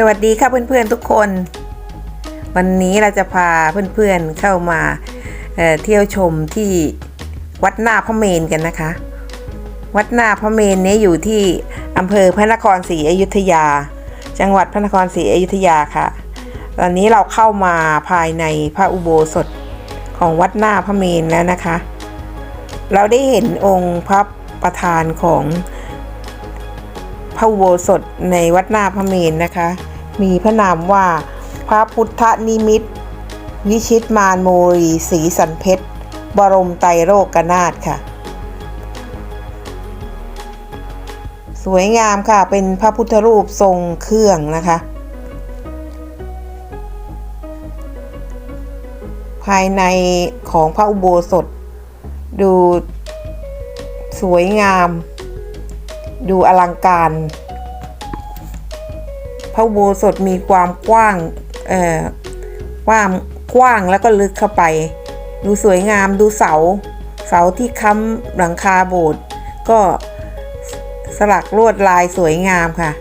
สวัสดีค่ะเพื่อนๆทุกคน วันนี้เราจะพาเพื่อนๆเข้ามาเเที่ยวชมที่วัดหน้าพระเมนกันนะคะ วัดหน้าพระเมนนี้อยู่ที่อำเภอพระนครศรีอยุธยา จังหวัดพระนครศรีอยุธยาค่ะ ตอนนี้เราเข้ามาภายในพระอุโบสถของวัดหน้าพระเมนแล้วนะคะ เราได้เห็นองค์พระประธานของพระอุโบสถในวัดหน้าพระเมนนะคะ มีพระนามว่า พระพุทธนิมิต วิชิตมารโมรีศรีสันเพชร บรมไตรโลกนาถค่ะ สวยงามค่ะ เป็นพระพุทธรูปทรงเครื่องนะคะ ภายในของพระอุโบสถ ดูสวยงาม ดูอลังการ ระอุโบสถมีความกว้างเอ่อกว้างกว้างแล้วก็ลึกเข้าไป ดูสวยงามดูเสา เสาที่ค้ำหลังคาโบสถ์ก็สลักลวดลายสวยงามค่ะ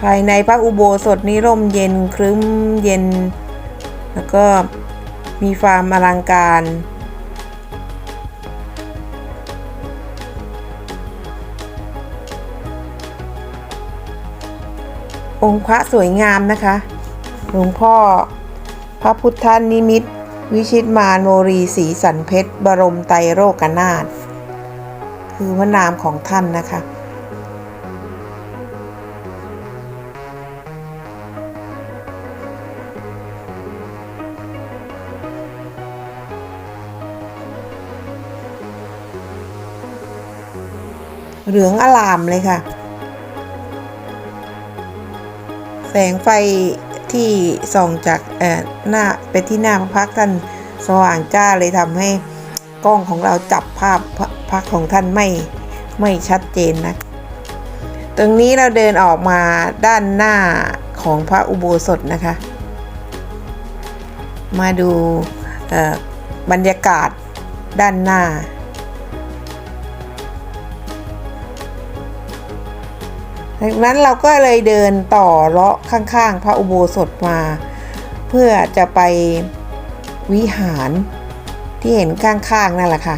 ภายในพระอุโบสถนี้ร่มเย็นครึ้มเย็น แล้วก็มีความอลังการ องค์พระสวยงามนะคะ หลวงพ่อ พระพุทธนิมิต วิชิตมารโมรีศรีสันเพชร บรมไตรโลกนาถคือพระนามของท่านนะคะ เหลืองอลามเลยค่ะ แสงไฟที่ส่องจากเอ่อหน้าไปที่หน้าพระพักท่านสว่างจ้าเลยทำให้กล้องของเราจับภาพพระพักของท่านไม่ไม่ชัดเจนนะ ตรงนี้เราเดินออกมาด้านหน้าของพระอุโบสถนะคะ มาดูบรรยากาศด้านหน้า จากนั้นเราก็เลยเดินต่อเลาะข้างๆ พระอุโบสถมา เพื่อจะไปวิหารที่เห็นข้างๆนั่นแหละค่ะ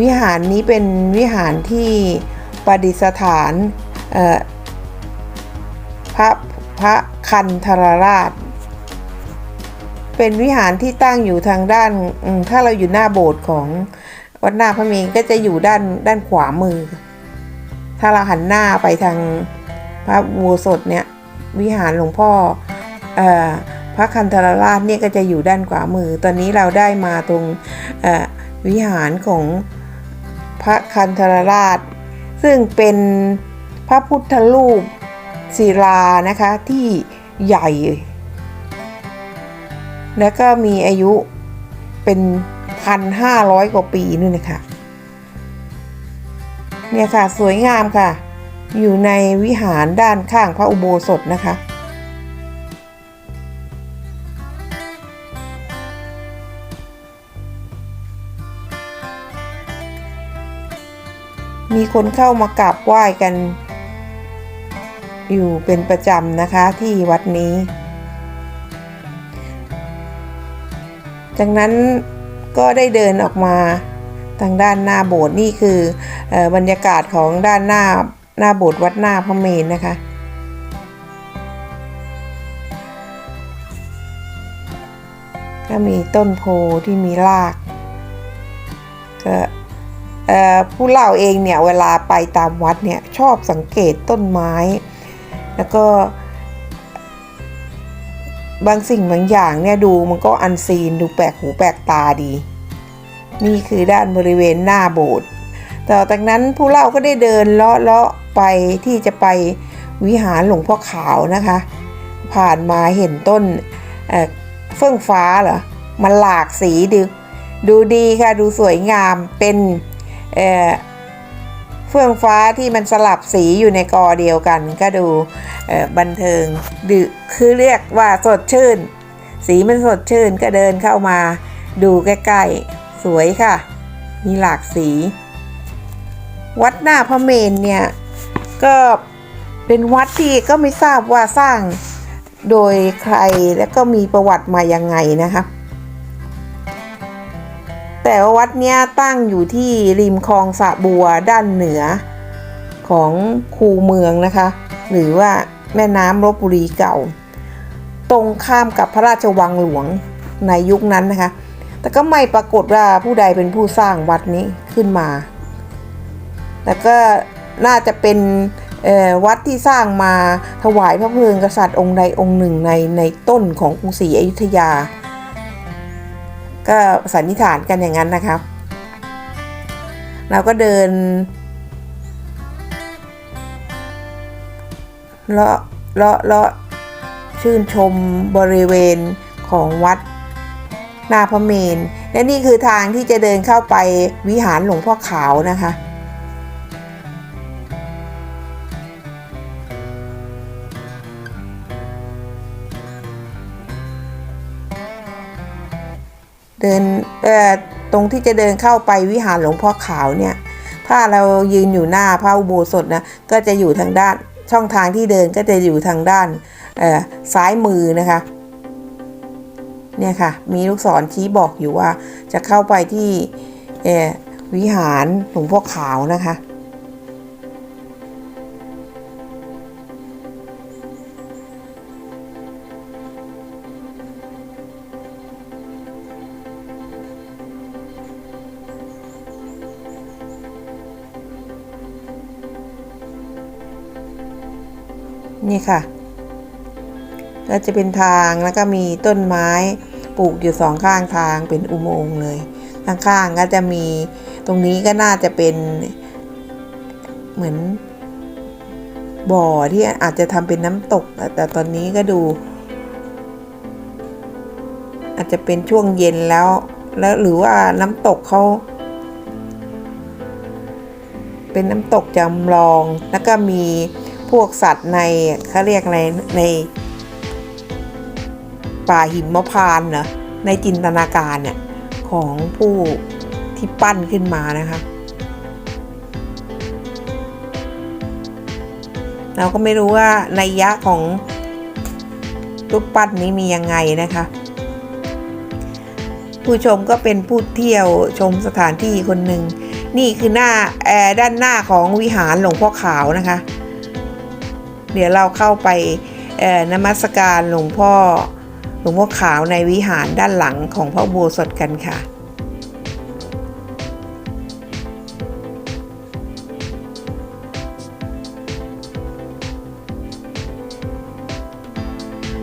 วิหารนี้เป็นวิหารที่ประดิษฐานพระพระคันธรราช เป็นวิหารที่ตั้งอยู่ทางด้าน ถ้าเราอยู่หน้าโบสถ์ของวัดหน้าพระเมรุก็จะอยู่ด้านด้านขวามือ ถ้าเราหันหน้าไปทางพระอุโบสถเนี่ยวิหารหลวงพ่ออพระคันธรราชเนี่ยก็จะอยู่ด้านขวามือ ตอนนี้เราได้มาตรงวิหารของพระคันธรราช ซึ่งเป็นพระพุทธรูปศิลานะคะที่ใหญ่ แล้วก็มีอายุเป็นพันห้าร้อยกว่าปีนู่นนะคะ เนี่ยค่ะสวยงามค่ะ อยู่ในวิหารด้านข้างพระอุโบสถนะคะ มีคนเข้ามากราบไหว้กัน อยู่เป็นประจำนะคะที่วัดนี้ จากนั้นก็ได้เดินออกมา ทางด้านหน้าโบสถ์นี่คืออบรรยากาศของด้านหน้าหน้าโบสถ์วัดหน้าพระเมรนะคะก็มีต้นโพที่มีรากก็ผู้เล่าเองเนี่ยเวลาไปตามวัดเนี่ยชอบสังเกตต้นไม้ แล้วก็ บางสิ่งบางอย่างเนี่ยดูมันก็อันซีนดูแปลกหูแปลกตาดี นี่คือด้านบริเวณหน้าโบสถ์ต่อจากนั้นผู้เล่าก็ได้เดินเลาะเลาะไปที่จะไปวิหารหลวงพ่อขาวนะคะ ผ่านมาเห็นต้นเอ่อเฟื่องฟ้าเหรอ มันหลากสีดูดูดีค่ะ ดูสวยงามเป็นเอ่อเฟื่องฟ้าที่มันสลับสีอยู่ในกอเดียวกัน ก็ดูเอ่อบันเทิงดืคือเรียกว่าสดชื่น สีมันสดชื่นก็เดินเข้ามาดูใกล้ๆ สวยค่ะ มีหลากสี วัดหน้าพระเมนเนี่ย ก็เป็นวัดที่ก็ไม่ทราบว่าสร้างโดยใครและก็มีประวัติมายังไงนะคะแต่ว่าวัดเนี้ยตั้งอยู่ที่ริมคลองสะบัวด้านเหนือของคูเมืองนะคะ หรือว่าแม่น้ำลบบุรีเก่า ตรงข้ามกับพระราชวังหลวงในยุคนั้นนะคะ แต่ก็ไม่ปรากฏว่าผู้ใดเป็นผู้สร้างวัดนี้ขึ้นมา แต่ก็น่าจะเป็นวัดที่สร้างมาถวายพระเพลิงกษัตริย์องค์ใดองค์หนึ่งในในต้นของกรุงศรีอยุธยา ก็สันนิษฐานกันอย่างนั้นนะครับ เราก็เดินเลาะเลาะเลาะชื่นชมบริเวณของวัด หน้าพระเมน และนี่คือทางที่จะเดินเข้าไปวิหารหลวงพ่อขาวนะคะ เดินตรงที่จะเดินเข้าไปวิหารหลวงพ่อขาวเนี่ย ถ้าเรายืนอยู่หน้าพระอุโบสถนะก็จะอยู่ทางด้านช่องทางที่เดินก็จะอยู่ทางด้านซ้ายมือนะคะ เนี่ยค่ะ มีลูกศรชี้บอกอยู่ว่าจะเข้าไปที่วิหารหลวงพ่อขาวนะคะ นี่ค่ะก็จะเป็นทางแล้วก็มีต้นไม้ ปลูกอยู่สองข้างทางเป็นอุโมงค์เลยข้างๆก็จะมีตรงนี้ก็น่าจะเป็นเหมือนบ่อที่อาจจะทำเป็นน้ำตก แต่ตอนนี้ก็ดู อาจจะเป็นช่วงเย็นแล้ว แล้วหรือว่าน้ำตกเขาเป็นน้ำตกจำลอง แล้วก็มีพวกสัตว์ในเขาเรียกอะไรใน ป่าหิมพานต์เนอะในจินตนาการเนี่ยของผู้ที่ปั้นขึ้นมานะคะ เราก็ไม่รู้ว่านัยยะของรูปปั้นนี้มียังไงนะคะ ผู้ชมก็เป็นผู้เที่ยวชมสถานที่คนหนึ่ง นี่คือหน้าแอร์ด้านหน้าของวิหารหลวงพ่อขาวนะคะ เดี๋ยวเราเข้าไปนมัสการหลวงพ่อ หลวงพ่อขาวในวิหารด้านหลังของพระโบสถกันค่ะ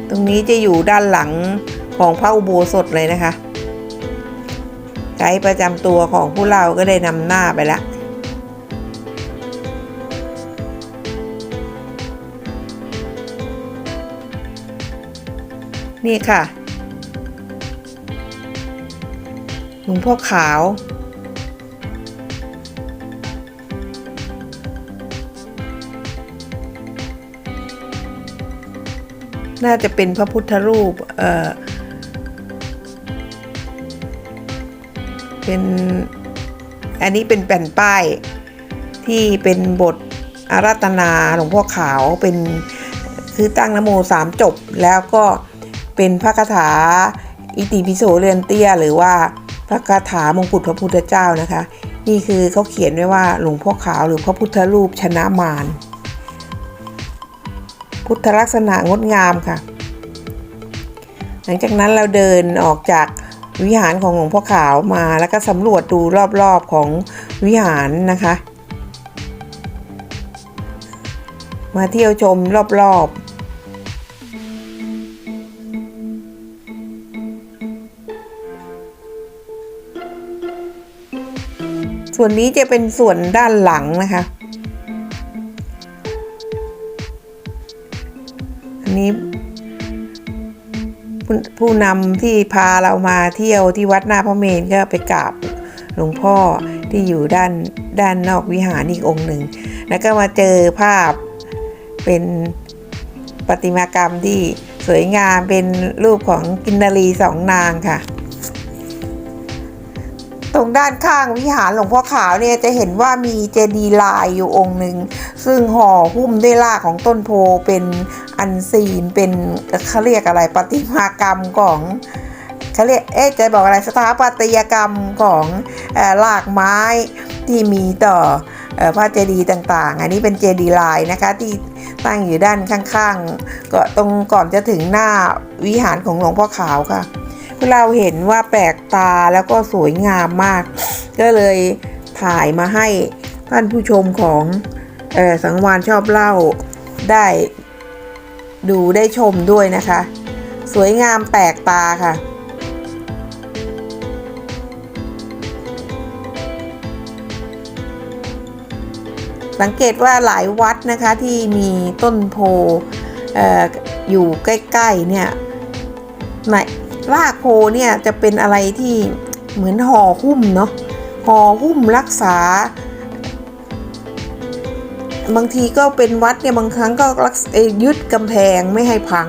ตรงนี้จะอยู่ด้านหลังของพระอุโบสถเลยนะคะ ไกด์ประจำตัวของผู้เราก็ได้นำหน้าไปแล้ว นี่ค่ะ หลวงพ่อขาว น่าจะเป็นพระพุทธรูป เอ่อ เป็น อันนี้เป็นแผ่นป้ายที่เป็นบทอาราธนาหลวงพ่อขาวเป็นคือตั้งนโมสามจบแล้วก็ เป็นพระคาถาอิติปิโสเรือนเตี้ย หรือว่าพระคาถามงกุฎพระพุทธเจ้านะคะ นี่คือเขาเขียนไว้ว่าหลวงพ่อขาวหรือพระพุทธรูปชนะมารพุทธลักษณะงดงามค่ะ หลังจากนั้นเราเดินออกจากวิหารของหลวงพ่อขาวมาแล้วก็สำรวจดูรอบๆของวิหารนะคะ มาเที่ยวชมรอบๆ ส่วนนี้จะเป็นส่วนด้านหลังนะคะ อันนี้ผู้ผู้นำที่พาเรามาเที่ยวที่วัดหน้าพระเมรุก็ไปกราบหลวงพ่อที่อยู่ด้านด้านนอกวิหารอีกองค์หนึ่ง แล้วก็มาเจอภาพเป็นประติมากรรมที่สวยงามเป็นรูปของกินนารีสองนางค่ะ ตรงด้านข้างวิหารหลวงพ่อขาวเนี่ยจะเห็นว่ามีเจดีย์ลายอยู่องค์หนึ่ง ซึ่งห่อหุ้มด้วยรากของต้นโพเป็นอันซีนเป็นเขาเรียกอะไรประติมากรรมของเขาเรียกเอ๊ะจะบอกอะไรสถาปัตยกรรมของเออรากไม้ที่มีต่อเออพระเจดีย์ต่างๆ อันนี้เป็นเจดีย์ลายนะคะที่ตั้งอยู่ด้านข้างๆก็ตรงก่อนจะถึงหน้าวิหารของหลวงพ่อขาวค่ะ เราเห็นว่าแปลกตาแล้วก็สวยงามมาก ก็เลยถ่ายมาให้ท่านผู้ชมของออสังวานชอบเล่าได้ดูได้ชมด้วยนะคะ สวยงามแปลกตาค่ะสังเกตว่าหลายวัดนะคะที่มีต้นโพอออยู่ใกล้ ๆ เนี่ย ในรากโพเนี่ยจะเป็นอะไรที่เหมือนห่อหุ้มเนาะห่อหุ้มรักษา บางทีก็เป็นวัดเนี่ยบางครั้งก็รักยึดกำแพงไม่ให้พัง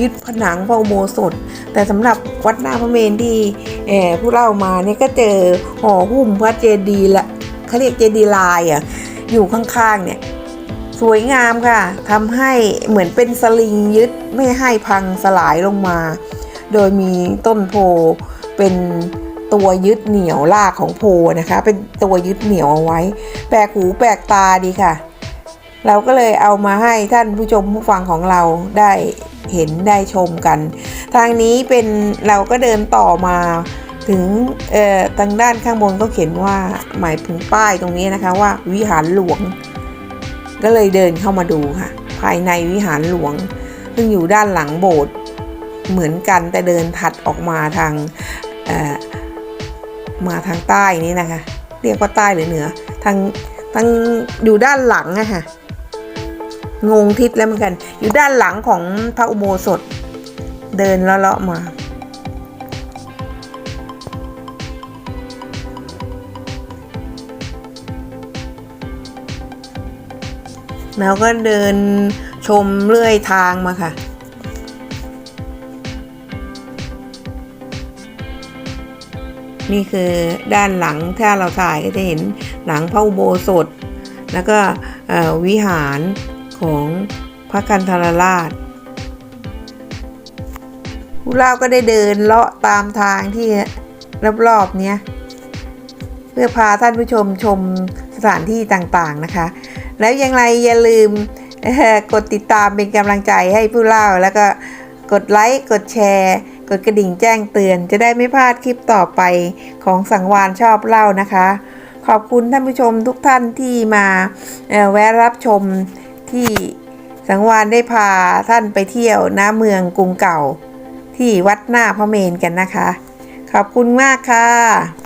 ยึดผนังพระอุโบสถ แต่สำหรับวัดหน้าพระเมรุที่เอผู้เล่ามาเนี่ยก็เจอห่อหุ้มพระเจดีย์ละเขาเรียกเจดีย์ลายอะอยู่ข้างๆเนี่ยสวยงามค่ะทำให้เหมือนเป็นสลิงยึดไม่ให้พังสลายลงมา โดยมีต้นโพเป็นตัวยึดเหนี่ยวรากของโพนะคะ เป็นตัวยึดเหนี่ยวเอาไว้ แปลกหูแปลกตาดีค่ะ เราก็เลยเอามาให้ท่านผู้ชมผู้ฟังของเราได้เห็นได้ชมกัน ทางนี้เป็นเราก็เดินต่อมาถึงทางด้านข้างบนก็เขียนว่าหมายถึงป้ายตรงนี้นะคะว่าวิหารหลวง ก็เลยเดินเข้ามาดูค่ะ ภายในวิหารหลวง ซึ่งอยู่ด้านหลังโบสถ์ เหมือนกันแต่เดินถัดออกมาทางมาทางใต้นี้นะคะ เรียกว่าใต้หรือเหนือทางทางอยู่ด้านหลังอะค่ะงงทิศแล้วเหมือนกัน อยู่ด้านหลังของพระอุโบสถ เดินเลาะๆมาแล้วก็เดินชมเลื่อยทางมาค่ะ นี่คือด้านหลังถ้าเราถ่ายก็จะเห็นหลังพระอุโบสถ แล้วก็วิหารของพระกันธรราชผู้เล่าก็ได้เดินเลาะตามทางที่รอบๆเนี้ยเพื่อพาท่านผู้ชมชมสถานที่ต่างๆนะคะ แล้วยังไงอย่าลืมกดติดตามเป็นกำลังใจให้ผู้เล่าแล้วก็กดไลค์ กดแชร์ กดกระดิ่งแจ้งเตือนจะได้ไม่พลาดคลิปต่อไปของสังวานชอบเล่านะคะ ขอบคุณท่านผู้ชมทุกท่านที่มาแวะรับชมที่สังวานได้พาท่านไปเที่ยวน้าเมืองกรุงเก่า ที่วัดหน้าพระเมรุกันนะคะ ขอบคุณมากค่ะ